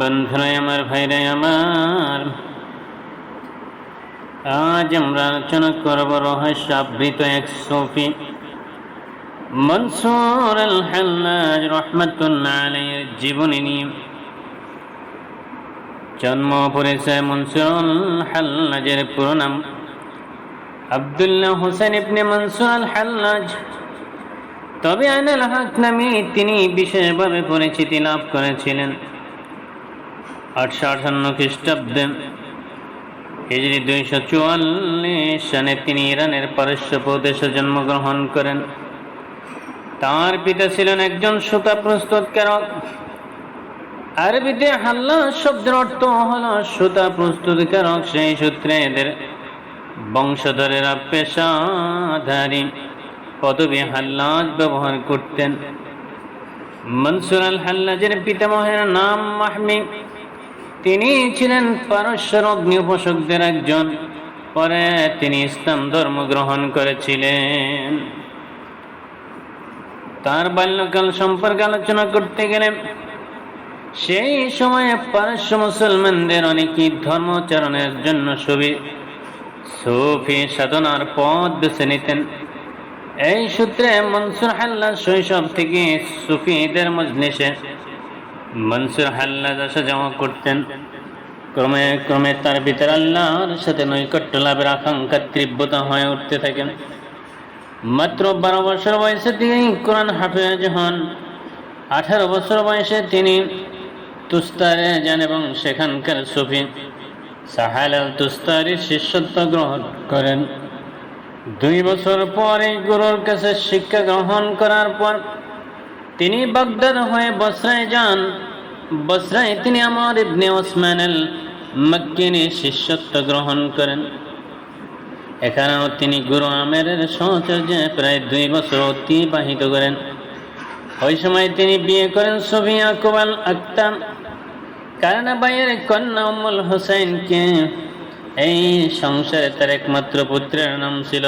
বন্ধুরাই আমার ভাইরাই আমার। আজ আমরা আলোচনা করব রহস্য আবৃত এক সফি। মনসুর আল হাল্লাজ রহমতুল্লাহ জীবনী নিয়ে। জন্ম পরিচয় মনসুর হাল্লাজের পুরো নাম। আবদুল্লাহ হোসেন ইবনে মনসুর আল হাল্লাজ তবে আইনাল হক নামে তিনি বিশেষভাবে পরিচিতি লাভ করেছিলেন। আটশো আঠান্ন খ্রিস্টাব্দে হিজরি দুইশো চুয়াল্লিশ সালে তিনি ইরানের পারস্য প্রদেশে জন্মগ্রহণ করেন। তার পিতা ছিলেন একজন সুতা প্রস্তুতকারক। আরবিতে হাল্লা শব্দের অর্থ হল সুতা প্রস্তুতকারক, সেই সূত্রে এদের বংশধরেরা পেশাধারী। পদবী হাল্লাজ ব্যবহার করতেন। মনসুর আল হাল্লাজের পিতামহের নাম মাহমি। তিনি ছিলেন পারস্যর অগ্নি উপাসকদের একজন। পরে তিনি ইসলাম ধর্ম গ্রহণ করেছিলেন। তার বাল্যকাল সম্পর্কে আলোচনা করতে গেলে, সেই সময়ে পারস্য মুসলমানদের অনেকেই ধর্মচারণের জন্য সুবি সুফি সাধনার পথ বেছে নিতেন। এই সূত্রে মনসুর হাল্লা শৈশব থেকে সুফিদের মজলিসে মনসুর হাল্লাদ আসা জমা করতেন। ক্রমে ক্রমে তার ভিতর আল্লাহর সাথে নৈকট্য লাভের আকাঙ্ক্ষা তীব্রতা হয়ে উঠতে থাকেন। মাত্র বারো বছর বয়সে তিনি কোরআন হাফেজ হন। আঠারো বছর বয়সে তিনি তুস্তারে যান এবং সেখানকার সুফি সাহাল আল তুস্তারির শিষ্যত্ব গ্রহণ করেন। দুই বছর পরে গুরুর কাছে শিক্ষা গ্রহণ করার পর তিনি বাগদাদ হয়ে বসরায় যান। বসরায় তিনি আমার ইবনে ওসমান আল মক্কিনী শিষ্যত্ব গ্রহণ করেন। এখানেও তিনি গুরু আমেরের সহচর্যে প্রায় দুই বছর অতিবাহিত করেন। ওই সময় তিনি বিয়ে করেন সফিয়া কোবাল আক্তার। কারণা বাইয়ের কন্যা উম্মুল হোসেনকে এই সংসারে তার একমাত্র পুত্রের নাম ছিল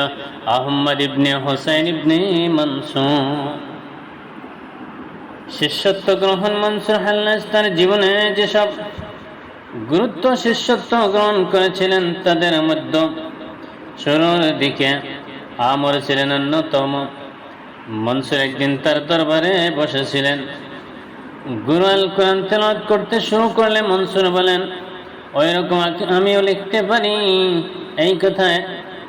আহম্মদ ইবনে হোসেন ইবনে মনসুর শিষ্যত্ব গ্রহণ মনসুর হাল্লাস তার জীবনে যেসব গুরুত্ব শিষ্যত্ব গ্রহণ করেছিলেন তাদের মধ্যে শুরুর দিকে আমর ছিলেন অন্যতম। মনসুর একদিন তার দরবারে বসেছিলেন। গুরু আল কোরআন করতে শুরু করলে মনসুর বলেন ওই রকম আমিও লিখতে পারি। এই কথায়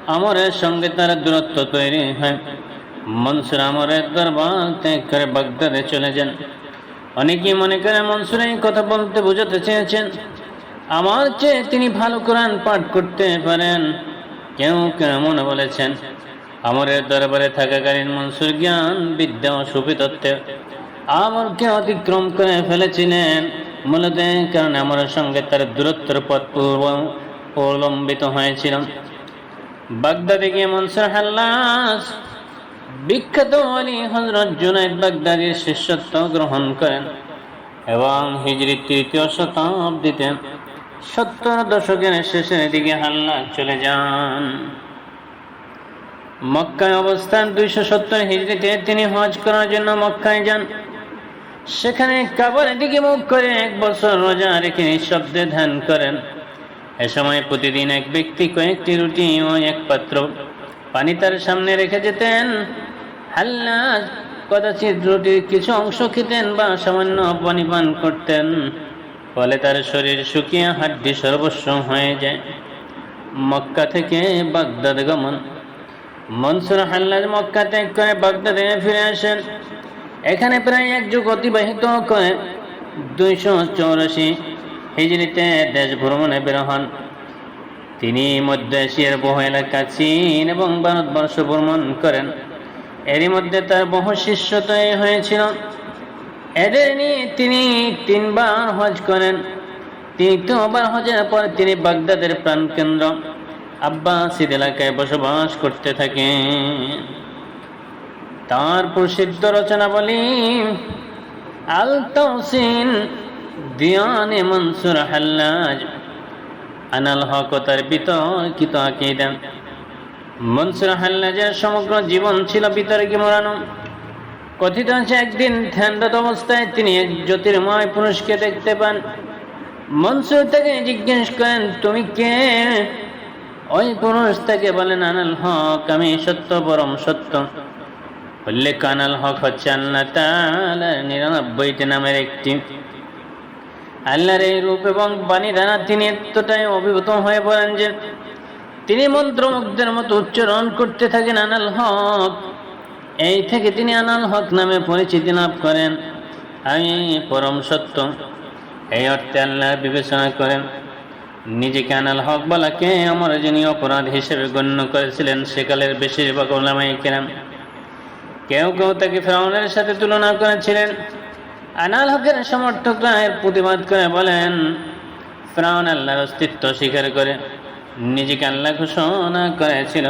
আমরের সঙ্গে তার দূরত্ব তৈরি হয়। মনসুর আমরের দরবার ত্যাগ করে বাগদাদে চলে যান। অনেকেই মনে করে মনসুর এই কথা বলতে বোঝাতে চেয়েছেন, আমার চেয়ে তিনি ভালো কোরআন পাঠ করতে পারেন। কেউ কেউ মনে বলেছেন, আমরের দরবারে থাকাকালীন মনসুর জ্ঞান, বিদ্যা ও সুবিতত্ত্বে আমরকে অতিক্রম করে ফেলেছিলেন। মূলত কারণ আমার সঙ্গে তার দূরত্বের পথ পূর্ব অবলম্বিত হয়েছিল। বাগদাদে গিয়ে মনসুর হাল্লাস বিখ্যাত আলী হজরত জুনাইদ বাগদাদির শিষ্যত্ব গ্রহণ করেন এবং হিজরি তৃতীয় শতাব্দীতে সত্তর দশকের শেষের দিকে হাল্লা চলে যান। মক্কায় অবস্থান দুইশো সত্তর হিজড়িতে তিনি হজ করার জন্য মক্কায় যান। সেখানে কাবার দিকে মুখ করে এক বছর রোজা রেখে নিঃশব্দে ধ্যান করেন। এ সময় প্রতিদিন এক ব্যক্তি কয়েকটি রুটি ও এক পাত্র পানি তার সামনে রেখে যেতেন। হাল্লা কদাচিৎ রুটির কিছু অংশ খেতেন বা সামান্য পানি পান করতেন, ফলে তার শরীর শুকিয়ে হাড্ডি সর্বস্ব হয়ে যায়। মক্কা থেকে বাগদাদ গমন। মনসুর হাল্লাজ মক্কা ত্যাগ করে বাগদাদে ফিরে আসেন। এখানে প্রায় এক যুগ অতিবাহিত করে দুইশো চৌরাশি হিজড়িতে দেশ ভ্রমণে বের হন। তিনি মধ্য এশিয়ার বহু এলাকা, চীন এবং ভারতবর্ষ ভ্রমণ করেন। এরই মধ্যে তার বহু শিষ্য তৈরি হয়েছিল। এদের নিয়ে তিনি তিনবার হজ করেন। তিনি তৃতীয়বার হজের পর তিনি বাগদাদের প্রাণকেন্দ্র, আব্বাসিদ এলাকায় বসবাস করতে থাকেন। তার প্রসিদ্ধ রচনা বলি আল তৌসিন দিয়ানে মনসুর হাল্লাজ, আনাল হক তার বিতর্কিত আকিদা। মনসুর হাল্লাজের সমগ্র জীবন ছিল বিতর্কে মরানো কথিত আছে, একদিন ধ্যানরত অবস্থায় তিনি এক জ্যোতির্ময় পুরুষকে দেখতে পান। মনসুর তাকে জিজ্ঞেস করেন, তুমি কে? ওই পুরুষ তাকে বলেন, আনাল হক, আমি সত্য, পরম সত্য। উল্লেখ আনাল হক হচ্ছে আল্লাহ নিরানব্বইটি নামের একটি। আল্লাহর এই রূপ এবং বাণী দ্বারা তিনি এতটাই অভিভূত হয়ে পড়েন যে তিনি মন্ত্রমুগ্ধের মতো উচ্চারণ করতে থাকেন আনাল হক। এই থেকে তিনি আনাল হক নামে পরিচিতি লাভ করেন। আমি পরম সত্য। এই অর্থে আল্লাহ বিবেচনা করেন। নিজেকে আনাল হক বলাকে আমার যিনি অপরাধ হিসেবে গণ্য করেছিলেন সেকালের বেশিরভাগ ওলামাই কেরাম। কেউ কেউ তাকে ফেরাউনের সাথে তুলনা করেছিলেন। আনাল হকের সমর্থকরা এর প্রতিবাদ করে বলেন, ফেরাউন আল্লাহর অস্তিত্ব স্বীকার করে। নিজেকে আল্লাহ ঘোষণা করেছিল।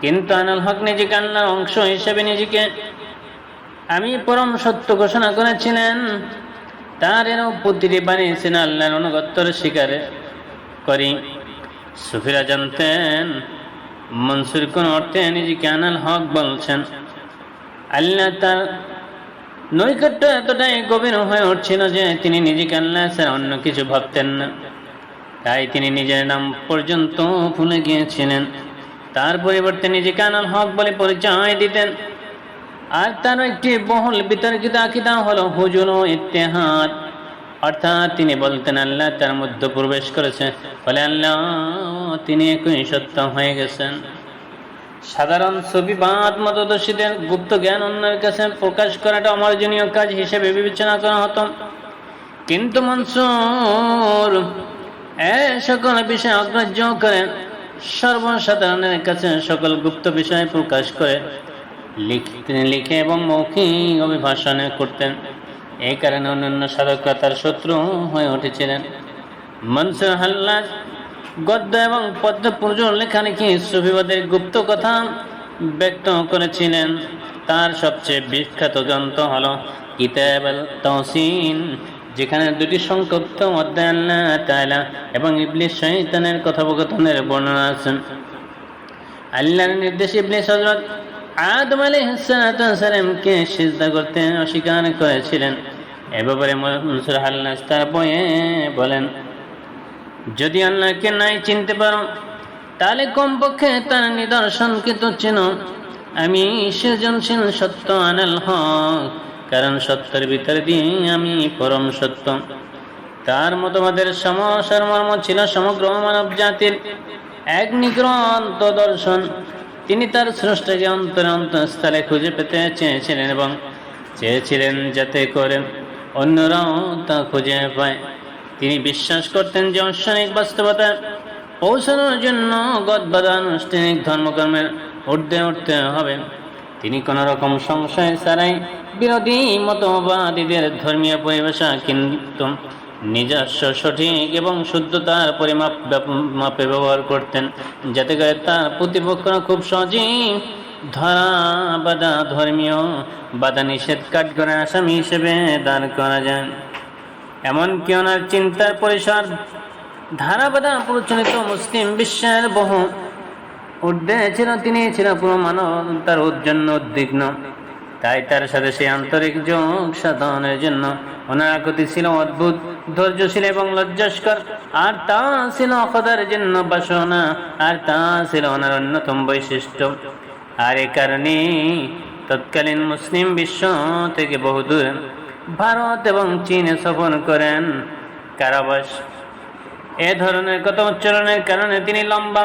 কিন্তু আনাল হক নিজেকে আল্লাহর অংশ হিসেবে নিজেকে আমি পরম সত্য ঘোষণা করেছিলেন। তার এরও প্রতিটি বানিয়েছেন আল্লাহর অনুগত্যর স্বীকারে করি, সুফিরা জানতেন, মনসুর কোন অর্থে নিজেকে আনাল হক বলছেন। আল্লাহ তার নৈকট্য এতটাই গভীর হয়ে উঠছিল যে তিনি নিজেকে আল্লাহ অন্য কিছু ভাবতেন না। তাই তিনি নিজের নাম পর্যন্ত ভুলে গিয়েছিলেন। তার পরিবর্তে নিজেকে আনাল হক বলে পরিচয় দিতেন। আর তার একটি বহুল বিতর্কিত আকিদা হলো হুজুর ও ইত্তেহাদ। অর্থাৎ তিনি বলতেন, আল্লাহ তার মধ্যে প্রবেশ করেছে। বলে, আল্লাহ, তিনি একই সত্য হয়ে গেছেন। সাধারণ ছবিবাদ মতদর্শীদের গুপ্ত জ্ঞান অন্যের কাছে প্রকাশ করাটা অমার্জনীয় কাজ হিসেবে বিবেচনা করা হতো। কিন্তু মনসুর সকল বিষয় অগ্রাহ্য করেন সর্বসাধারণের কাছে সকল গুপ্ত বিষয় প্রকাশ করে, লিখতে, লিখে এবং মৌখিক অভিভাষণে করতেন। এই কারণে অন্যান্য সাধকরা তার শত্রু হয়ে উঠেছিলেন। মনসুর হাল্লাজ গদ্য এবং পদ্য পুজো লেখালেখি সুফিবাদের গুপ্ত কথা ব্যক্ত করেছিলেন? তার সবচেয়ে বিখ্যাত গ্রন্থ হল কিতাব তহসিন যেখানে দুটি সংক্ষিপ্ত অধ্যায় আল্লাহ তাআলা এবং ইবলিস শয়তানের কথোপকথনের বর্ণনা আছেন আল্লাহর নির্দেশে ইবলিস হযরত আদম আলাইহিসসালামকে সিজদা করতে অস্বীকার করেছিলেন। এ ব্যাপারে মনসুর হাল্লাজ তার বইয়ে বলেন, যদি আল্লাহকে নাই চিনতে পারো, তাহলে কমপক্ষে তার নিদর্শনকে তো চেনো। আমি সৃজনশীল সত্য আনাল হক কারণ সত্যের ভিতর দিয়ে আমি পরম সত্য। তার মতবাদের সমস্যার মর্ম ছিল সমগ্র মানব জাতির। এক নিগ্রন্ত দর্শন। তিনি তার স্রষ্টাকে অন্তরে অন্তঃস্থলে খুঁজে পেতে চেয়েছিলেন এবং চেয়েছিলেন যাতে করে অন্যরাও তা খুঁজে পায়। তিনি বিশ্বাস করতেন যে ঐশ্বরিক বাস্তবতা পৌঁছানোর জন্য গদবাদা ধর্মকর্মের ঊর্ধ্বে উঠতে হবে। তিনি কোন রকম সংশয় ছাড়াই বিরোধী মতবাদীদের ধর্মীয় পরিবেশা কিন্তু নিজস্ব, সঠিক এবং শুদ্ধতার পরিমাপ মাপে ব্যবহার করতেন, যাতে করে তার প্রতিপক্ষরা খুব সহজেই ধরা বাধা ধর্মীয় বাধা নিষেধ কাট করে আসামি হিসেবে দাঁড় করা যায়। এমনকি ওনার চিন্তার পরিসর ধারাবাধা প্রচলিত মুসলিম বিশ্বের বহু ঊর্ধ্বে ছিল তিনি ছিল পুরো মানবতার জন্য উদ্বিগ্ন। তাই তার সাথে সেই আন্তরিক যোগ সাধনের জন্য ওনার ছিল অদ্ভুত, ধৈর্যশীল এবং লজ্জাস্কর। আর তা ছিল অকদার জন্য বাসনা, আর তা ছিল ওনার অন্যতম বৈশিষ্ট্য। আর এ কারণে তৎকালীন মুসলিম বিশ্ব থেকে বহুদূর ভারত এবং চীনে সফর করেন কারাবাস। এ ধরনের কথা উচ্চারণের কারণে তিনি লম্বা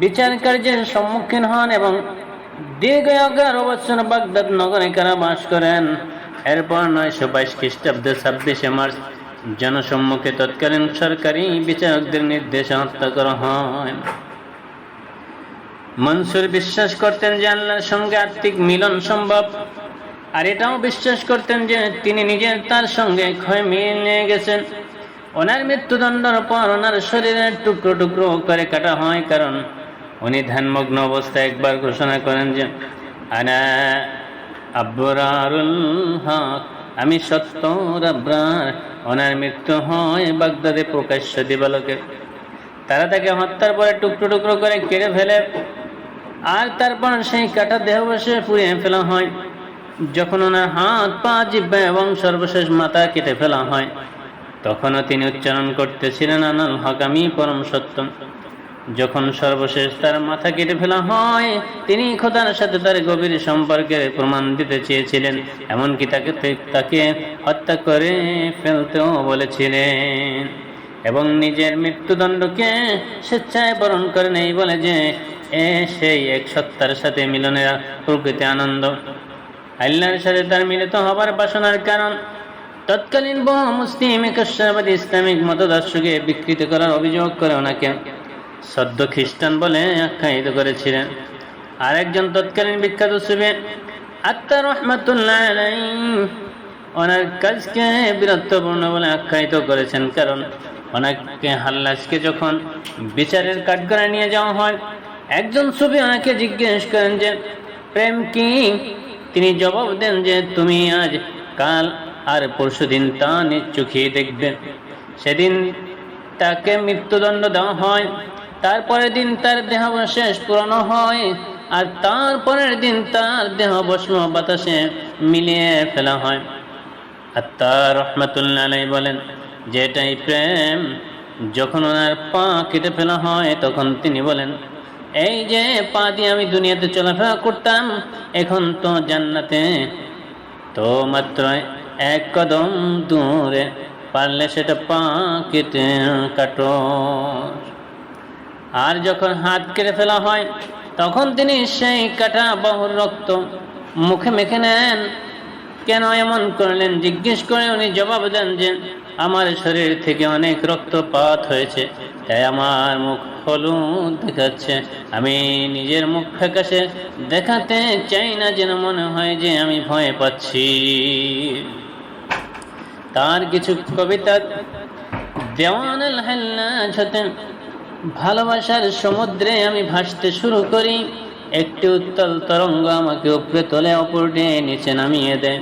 বিচার কার্যের সম্মুখীন হন এবং দীর্ঘ এগারো বছর বাগদাদ নগরে কারাবাস করেন। এরপর নয়শো বাইশ খ্রিস্টাব্দে ছাব্বিশে মার্চ জনসম্মুখে তৎকালীন সরকারি বিচারকদের নির্দেশে হত্যা করা হয়। মনসুর বিশ্বাস করতেন যে আল্লাহর সঙ্গে আত্মিক মিলন সম্ভব, আর এটাও বিশ্বাস করতেন যে তিনি নিজের তার সঙ্গে ক্ষয় মিলে গেছেন। ওনার মৃত্যুদণ্ডের পর ওনার শরীরের টুকরো টুকরো করে কাটা হয়, কারণ উনি ধ্যানমগ্ন অবস্থায় একবার ঘোষণা করেন যে, আনা আব্বরারুল হক, আমি সত্য আব্রার। ওনার মৃত্যু হয় বাগদাদে প্রকাশ্য দিবালকে। তারা তাকে হত্যার পরে টুকরো টুকরো করে কেড়ে ফেলে। আর তারপর সেই কাটা দেহ বসে পুড়িয়ে ফেলা হয়। যখন ওনার হাত পা জিব্বা এবং সর্বশেষ মাথা কেটে ফেলা হয়। তখনও তিনি উচ্চারণ করতেছিলেন আনাল হক আমি পরম সত্যম। যখন সর্বশেষ তার মাথা কেটে ফেলা হয়, তিনি খোদার সাথে তার গভীর সম্পর্কের প্রমাণ দিতে চেয়েছিলেন। এমনকি তাকে তাকে হত্যা করে ফেলতেও বলেছিলেন। এবং নিজের মৃত্যুদণ্ডকে স্বেচ্ছায় বরণ করেন এই বলে যে, এ সেই এক সত্তার সাথে মিলনের প্রকৃতি আনন্দ। আল্লাহর সাথে তার মিলিত হবার বাসনার কারণ তৎকালীন বহু মুসলিম একস্বাবাদী ইসলামিক মতদর্শকে বিকৃত করার অভিযোগ করে ওনাকে। সদ্য খ্রিস্টান বলে আখ্যায়িত করেছিলেন। আরেকজন তৎকালীন বিখ্যাত সুবে আত্মা রহমাতুল্লাহ ওনার কাজকে বীরত্বপূর্ণ বলে আখ্যায়িত করেছেন, কারণ ওনাকে হাল্লাসকে যখন বিচারের কাঠগড়ায় নিয়ে যাওয়া হয়, একজন ছবি ওনাকে জিজ্ঞেস করেন যে, প্রেম কি? তিনি জবাব দেন যে, তুমি আজ কাল আর পরশু দিন তা চোখেই দেখবেন সেদিন তাকে মৃত্যুদণ্ড দেওয়া হয়, তারপরের দিন তার দেহ শেষ পুরানো হয়, আর তারপরের দিন তার দেহ ভস্ম বাতাসে মিলিয়ে ফেলা হয়। আর তার রহমতুল্লাহ আলাই বলেন যে এটাই প্রেম, যখন ওনার পা কেটে ফেলা হয়, তখন তিনি বলেন, এই যে পা দিয়ে আমি দুনিয়াতে চলাফেরা করতাম, এখন তো জান্নাতে তো মাত্র এক কদম দূরে পারলে সেটা পা কেটে কাটো আর যখন হাত কেটে ফেলা হয়, তখন তিনি সেই কাটা বহুর রক্ত মুখে মেখে নেন। কেন এমন করলেন? জিজ্ঞেস করে উনি জবাব দেন যে, আমার শরীর থেকে অনেক রক্তপাত হয়েছে, তাই আমার মুখ হলুদ দেখাচ্ছে। আমি নিজের মুখ ফ্যাকাশে দেখাতে চাই না যেন মনে হয় যে আমি ভয় পাচ্ছি। তার কিছু কবিতা হতে ভালোবাসার সমুদ্রে আমি ভাসতে শুরু করি। একটি উত্তল তরঙ্গ আমাকে উপরে তোলে, অপরটি নিচে নামিয়ে দেয়।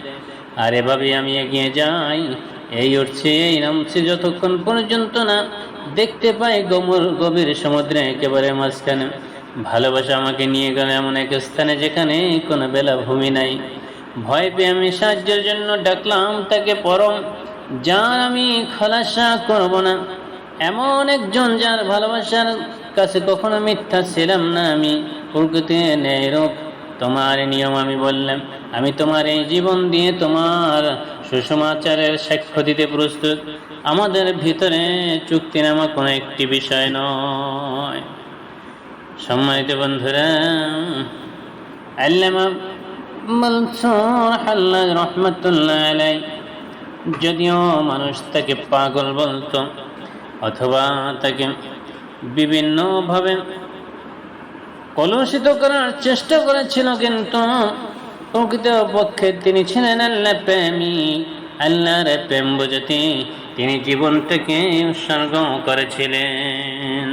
আর এভাবে আমি এগিয়ে যাই। এই উঠছে, এই নামছে, যতক্ষণ পর্যন্ত না দেখতে পাই গমর গভীর সমুদ্রে একেবারে মাঝখানে। ভালোবাসা আমাকে নিয়ে গেল এমন এক স্থানে যেখানে কোনো বেলা ভূমি নাই। ভয় পেয়ে আমি সাহায্যের জন্য ডাকলাম, তাকে পরম যার আমি খলাসা করব না। এমন একজন যার ভালোবাসার কাছে কখনো মিথ্যা ছিলাম না আমি। প্রকৃতি নেই রূপ তোমার নিয়ম আমি বললাম। আমি তোমার এই জীবন দিয়ে তোমার সুসমাচারের সাক্ষ্য দিতে প্রস্তুত। আমাদের ভিতরে চুক্তিনামা কোনো একটি বিষয় নয়। সম্মানিত বন্ধুরা, আল্লামা মনসুর হাল্লাজ রহমতুল্লাহ যদিও মানুষ তাকে পাগল বলতো অথবা তাকে বিভিন্নভাবে কলুষিত করার চেষ্টা করেছিল, কিন্তু প্রকৃত পক্ষে তিনি ছিলেন আল্লাহ প্রেমী। আল্লাহর প্রেম বোঝাতে তিনি জীবনটাকে উৎসর্গ করেছিলেন।